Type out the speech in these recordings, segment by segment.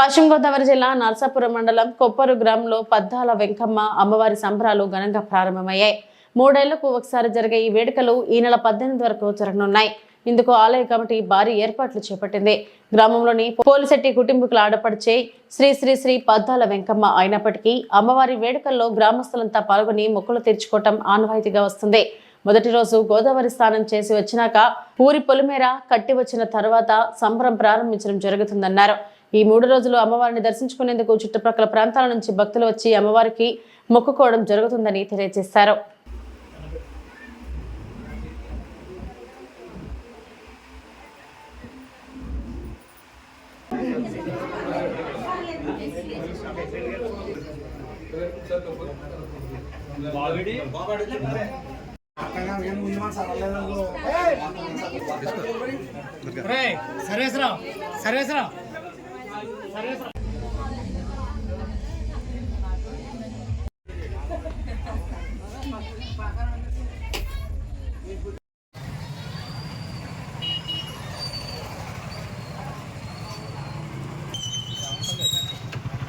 పశ్చిమ గోదావరి జిల్లా నర్సాపురం మండలం కొప్పరు గ్రామంలో పద్దాల వెంకమ్మ అమ్మవారి సంబరాలు ఘనంగా ప్రారంభమయ్యాయి. మూడేళ్ళకు ఒకసారి జరిగే ఈ వేడుకలు ఈ నెల పద్దెనిమిది వరకు జరగనున్నాయి. ఇందుకు ఆలయ కమిటీ భారీ ఏర్పాట్లు చేపట్టింది. గ్రామంలోని పోలిశెట్టి కుటుంబీకుల ఆడపడిచే శ్రీ శ్రీ శ్రీ పద్దాల వెంకమ్మ అయినప్పటికీ అమ్మవారి వేడుకల్లో గ్రామస్తులంతా పాల్గొని మొక్కులు తీర్చుకోవటం ఆనవాయితీగా వస్తుంది. మొదటి రోజు గోదావరి స్నానం చేసి వచ్చినాక ఊరి పొలిమేర కట్టి వచ్చిన తర్వాత సంబరం ప్రారంభించడం జరుగుతుందన్నారు. ఈ మూడు రోజులు అమ్మవారిని దర్శించుకునేందుకు చుట్టుప్రక్కల ప్రాంతాల నుంచి భక్తులు వచ్చి అమ్మవారికి మొక్కుకోవడం జరుగుతుందని తెలియజేశారు. సర్వేశ్వరం సర్వేశ్వరం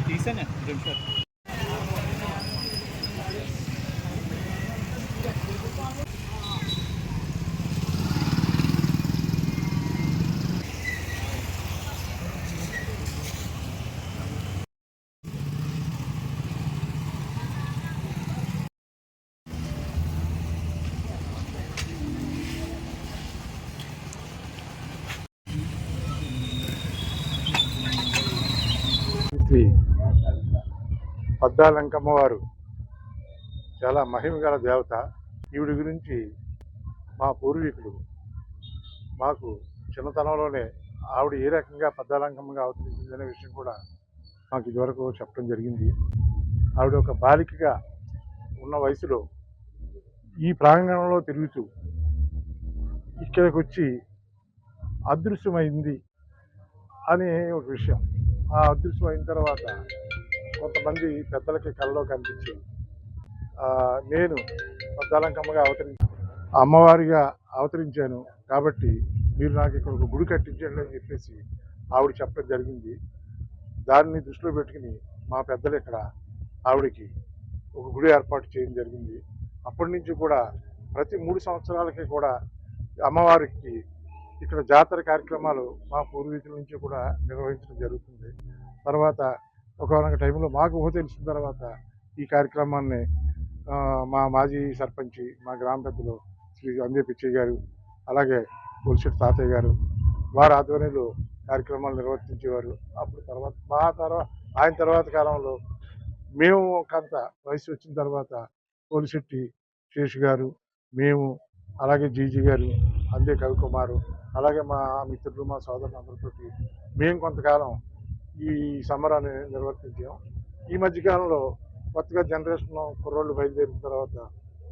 తీసాను శ్రీ పద్దాలంకమ్మ వారు చాలా మహిమ గల దేవత. ఈవిడి గురించి మా పూర్వీకులు మాకు చిన్నతనంలోనే ఆవిడ ఏ రకంగా పద్దాలంకమ్మగా అవతరించిందనే విషయం కూడా మాకు ఇదివరకు చెప్పడం జరిగింది. ఆవిడ ఒక బాలికగా ఉన్న వయసులో ఈ ప్రాంగణంలో తిరుగుతూ ఇక్కడికి వచ్చి అదృశ్యమైంది అనే ఒక విషయం. ఆ అదృశ్యమైన తర్వాత కొంతమంది పెద్దలకి కళ్ళలో కనిపించింది నేను పద్దాలంకమ్మగా అవతరించి అమ్మవారిగా అవతరించాను కాబట్టి మీరు నాకు ఇక్కడ ఒక గుడి కట్టించండి అని చెప్పేసి ఆవిడ చెప్పడం జరిగింది. దాన్ని దృష్టిలో పెట్టుకుని మా పెద్దలు ఇక్కడ ఆవిడకి ఒక గుడి ఏర్పాటు చేయడం జరిగింది. అప్పటి నుంచి కూడా ప్రతి మూడు సంవత్సరాలకి కూడా అమ్మవారికి ఇక్కడ జాతర కార్యక్రమాలు మా పూర్వీకుల నుంచి కూడా నిర్వహించడం జరుగుతుంది. తర్వాత ఒకనొక టైంలో మాకు ఊహ తెలిసిన తర్వాత ఈ కార్యక్రమాన్ని మా మాజీ సర్పంచి మా గ్రామ పెద్దలు శ్రీ అందే పిచ్చయ్య గారు అలాగే పులిశెట్టి తాతయ్య గారు వారి ఆధ్వర్యంలో కార్యక్రమాలు నిర్వర్తించేవారు. అప్పుడు తర్వాత మా తర్వాత ఆయన తర్వాత కాలంలో మేము కొంత వయసు వచ్చిన తర్వాత పోలిశెట్టి శేష్ గారు మేము అలాగే జీజీ గారు అందే కవికుమారు అలాగే మా మిత్రులు మా సోదరులందరితో మేము కొంతకాలం ఈ సమరాన్ని నిర్వర్తించాం. ఈ మధ్యకాలంలో కొత్తగా జనరేషన్ కుర్రోళ్ళు బయలుదేరిన తర్వాత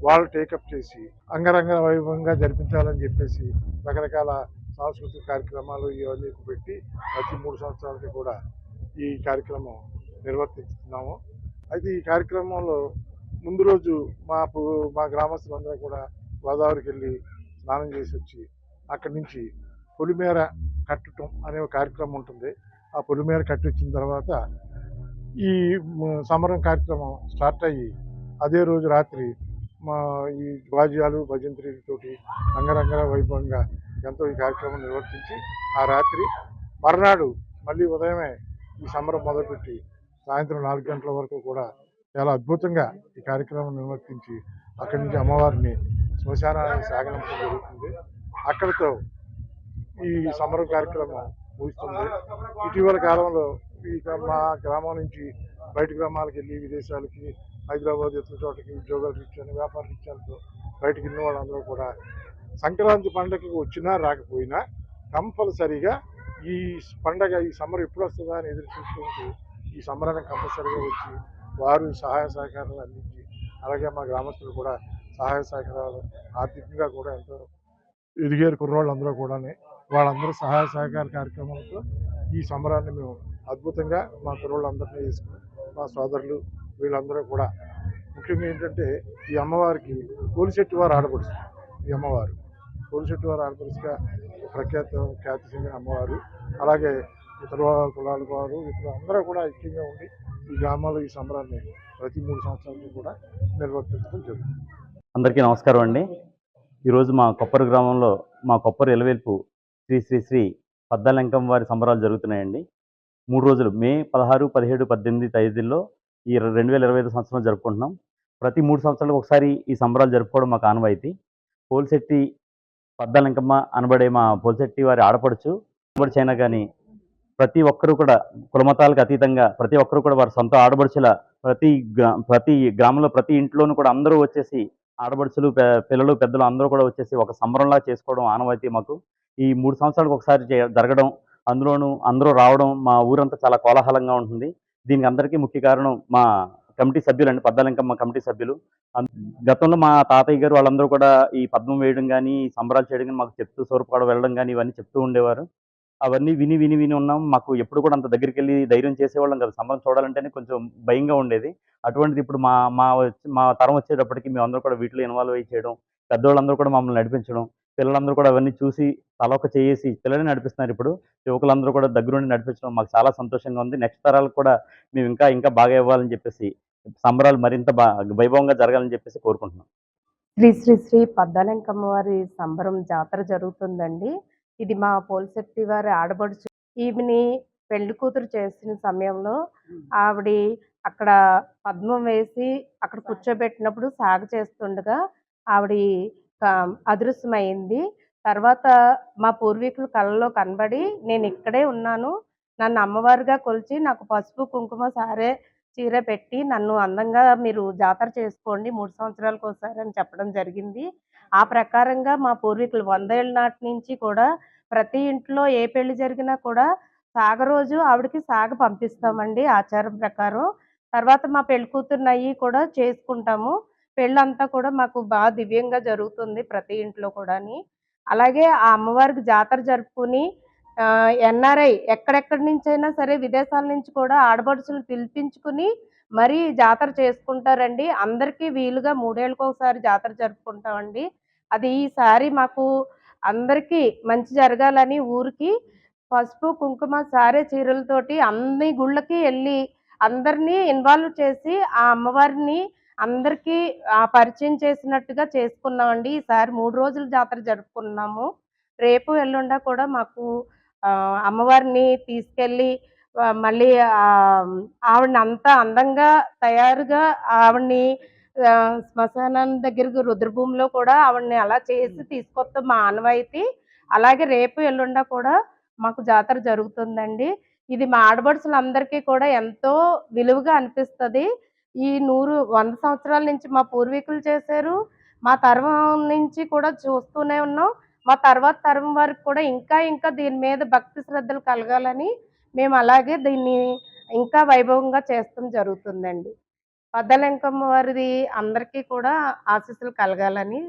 వాళ్ళు టేకప్ చేసి అంగరంగ వైభవంగా జరిపించాలని చెప్పేసి రకరకాల సాంస్కృతిక కార్యక్రమాలు ఇవన్నీ పెట్టి ప్రతి మూడు సంవత్సరాలకి కూడా ఈ కార్యక్రమం నిర్వర్తిస్తున్నాము. అయితే ఈ కార్యక్రమంలో ముందు రోజు మా మా గ్రామస్తులందరూ కూడా గోదావరికి వెళ్ళి స్నానం చేసి వచ్చి అక్కడి నుంచి పొలిమేర కట్టడం అనే ఒక కార్యక్రమం ఉంటుంది. ఆ పొలిమేర మీద కట్టించిన తర్వాత ఈ సమరం కార్యక్రమం స్టార్ట్ అయ్యి అదే రోజు రాత్రి మా ఈ వాద్యాలు భజంత్రితోటి అంగరంగ వైభవంగా ఎంతో ఈ కార్యక్రమం నిర్వర్తించి ఆ రాత్రి మర్నాడు మళ్ళీ ఉదయమే ఈ సమరం మొదలుపెట్టి సాయంత్రం నాలుగు గంటల వరకు కూడా చాలా అద్భుతంగా ఈ కార్యక్రమం నిర్వర్తించి అక్కడి నుంచి అమ్మవారిని శ్మశానానికి సాగనంపడం జరుగుతుంది. అక్కడితో ఈ సమరం కార్యక్రమం ముగుస్తుంది. ఇటీవల కాలంలో ఈ మా గ్రామం నుంచి బయట గ్రామాలకు వెళ్ళి విదేశాలకి హైదరాబాద్ ఇతర చోటకి ఉద్యోగాల రీత్యాన్ని వ్యాపార రీత్యాలతో బయటకు వెళ్ళిన వాళ్ళందరూ కూడా సంక్రాంతి పండగకి వచ్చినా రాకపోయినా కంపల్సరీగా ఈ పండగ ఈ సమ్మర్ ఎప్పుడు వస్తుందా అని ఎదురు చూసుకుంటూ ఈ సమ్మరానికి కంపల్సరీగా వచ్చి వారు సహాయ సహకారాలు అందించి అలాగే మా గ్రామస్తులు కూడా సహాయ సహకారాలు ఆర్థికంగా కూడా ఎంతో ఎదిగారు కుర్రోళ్ళందరూ కూడా వాళ్ళందరూ సహాయ సహకార కార్యక్రమాలతో ఈ సంబరాన్ని మేము అద్భుతంగా మా కుర్రోళ్ళందరినీ చేసుకుని మా సోదరులు వీళ్ళందరూ కూడా. ముఖ్యంగా ఏంటంటే ఈ అమ్మవారికి కోలిశెట్టి వారు ఆడపడుచు ఈ అమ్మవారు కోలిశెట్టి వారు ఆడపడుచుగా ప్రఖ్యాత ఖ్యాతి చెందిన అమ్మవారు. అలాగే ఇతర కులాల వారు ఇతర అందరూ కూడా ఐక్యంగా ఉండి ఈ గ్రామాల్లో ఈ సంబరాన్ని ప్రతి మూడు సంవత్సరాలకు కూడా నిర్వర్తించడం జరుగుతుంది. అందరికీ నమస్కారం అండి. ఈరోజు మా కొప్పరు గ్రామంలో మా కొప్పరు ఎలవేల్పు శ్రీ శ్రీ శ్రీ పద్దాలంకం వారి సంబరాలు జరుగుతున్నాయండి. మూడు రోజులు మే పదహారు పదిహేడు పద్దెనిమిది తేదీల్లో ఈ రెండు వేల ఇరవై ఐదు సంవత్సరం జరుపుకుంటున్నాం. ప్రతి మూడు సంవత్సరాలకు ఒకసారి ఈ సంబరాలు జరుపుకోవడం మాకు ఆనవాయితీ. పోల్శెట్టి పద్దాలంకమ్మ అనబడే మా పోల్శెట్టి వారి ఆడపడుచు ఆడపడుచైనా కానీ ప్రతి ఒక్కరూ కూడా కులమతాలకు అతీతంగా ప్రతి ఒక్కరూ కూడా వారి సొంత ఆడబడుచుల ప్రతి గ్రా ప్రతి గ్రామంలో ప్రతి ఇంట్లోనూ కూడా అందరూ వచ్చేసి ఆడబడుచులు పిల్లలు పెద్దలు అందరూ కూడా వచ్చేసి ఒక సంబరంలా చేసుకోవడం ఆనవాయితీ మాకు. ఈ మూడు సంవత్సరాలకు ఒకసారి చే- జరగడం అందులోనూ అందరూ రావడం మా ఊరంతా చాలా కోలాహలంగా ఉంటుంది. దీనికి అందరికీ ముఖ్య కారణం మా కమిటీ సభ్యులు అండి పద్దాలింకమ్మ కమిటీ సభ్యులు. గతంలో మా తాతయ్య గారు వాళ్ళందరూ కూడా ఈ పద్మం వేయడం కానీ ఈ సంబరాలు చేయడం కానీ మాకు చెప్తూ సోరపాడ వెళ్ళడం కానీ ఇవన్నీ చెప్తూ ఉండేవారు. అవన్నీ విని విని విని ఉన్నాం. మాకు ఎప్పుడు కూడా అంత దగ్గరికి వెళ్ళి ధైర్యం చేసేవాళ్ళం కదా. సంబరం చూడాలంటేనే కొంచెం భయంగా ఉండేది. అటువంటిది ఇప్పుడు మా మా వచ్చి- మా తరం వచ్చేటప్పటికి మేమందరూ కూడా వీటిలో ఇన్వాల్వ్ అయ్యి చేయడం పెద్దవాళ్ళందరూ కూడా మమ్మల్ని నడిపించడం పిల్లలందరూ కూడా అవన్నీ చూసి తలొక చేసి పిల్లల్ని నడిపిస్తున్నారు ఇప్పుడు. యువకులందరూ కూడా దగ్గరుండి నడిపించడం మాకు చాలా సంతోషంగా ఉంది. నెక్స్ట్ తరాలకు కూడా మేము ఇంకా ఇంకా బాగా ఇవ్వాలని చెప్పేసి సంబరాలు మరింత వైభవంగా జరగాలని చెప్పేసి కోరుకుంటున్నాం. శ్రీ శ్రీ శ్రీ పద్దాలంకమ్మ వారి సంబరం జాతర జరుగుతుందండి. ఇది మా పోల్శెట్టి వారి ఆడబడుచు ఈమెని పెళ్ళి కూతురు చేసిన సమయంలో ఆవిడ అక్కడ పద్మం వేసి అక్కడ కూర్చోబెట్టినప్పుడు సాగు చేస్తుండగా ఆవిడ అదృశ్యమైంది. తర్వాత మా పూర్వీకుల కళ్ళలో కనబడి నేను ఇక్కడే ఉన్నాను. నన్ను అమ్మవారిగా కొలిచి నాకు పసుపు కుంకుమ సారే చీర పెట్టి నన్ను అందంగా మీరు జాతర చేసుకోండి. మూడు సంవత్సరాలకు ఒకసారి అని చెప్పడం జరిగింది. ఆ ప్రకారంగా మా పూర్వీకులు వంద ఏళ్ళ నాటి నుంచి కూడా ప్రతి ఇంట్లో ఏ పెళ్ళి జరిగినా కూడా సాగ రోజు ఆవిడకి సాగ పంపిస్తామండి ఆచారం ప్రకారం. తర్వాత మా పెళ్ళి కూతుర్ని అయ్యి కూడా చేసుకుంటాము. పెళ్ళంతా కూడా మాకు బాగా దివ్యంగా జరుగుతుంది ప్రతి ఇంట్లో కూడాని. అలాగే ఆ అమ్మవారికి జాతర జరుపుకుని ఎన్ఆర్ఐ ఎక్కడెక్కడి నుంచి అయినా సరే విదేశాల నుంచి కూడా ఆడపడుచులు పిలిపించుకుని మరీ జాతర చేసుకుంటారండి. అందరికీ వీలుగా మూడేళ్ళకి ఒకసారి జాతర జరుపుకుంటామండి. అది ఈసారి మాకు అందరికీ మంచి జరగాలని ఊరికి పసుపు కుంకుమ సారే చీరలతోటి అన్ని గుళ్ళకి వెళ్ళి అందరినీ ఇన్వాల్వ్ చేసి ఆ అమ్మవారిని అందరికీ ఆ పరిచయం చేసినట్టుగా చేసుకున్నామండి. ఈసారి మూడు రోజులు జాతర జరుపుకున్నాము. రేపు ఎల్లుండ కూడా మాకు అమ్మవారిని తీసుకెళ్ళి మళ్ళీ ఆవిడని అంతా అందంగా తయారుగా ఆవిడని శ్మశానం దగ్గరకు రుద్రభూమిలో కూడా ఆవిడని అలా చేసి తీసుకొస్తాం మా ఆనవాయితీ. అలాగే రేపు ఎల్లుండ కూడా మాకు జాతర జరుగుతుందండి. ఇది మా ఆడపడుచులందరికీ కూడా ఎంతో విలువగా అనిపిస్తుంది. ఈ నూరు వంద సంవత్సరాల నుంచి మా పూర్వీకులు చేశారు. మా తరం నుంచి కూడా చూస్తూనే ఉన్నాం. మా తర్వాత తరం వారికి కూడా ఇంకా ఇంకా దీని మీద భక్తి శ్రద్ధలు కలగాలని మేము అలాగే దీన్ని ఇంకా వైభవంగా చేస్తాం జరుగుతుందండి. పద్దలంకమ్మ వారిది అందరికీ కూడా ఆశీస్సులు కలగాలని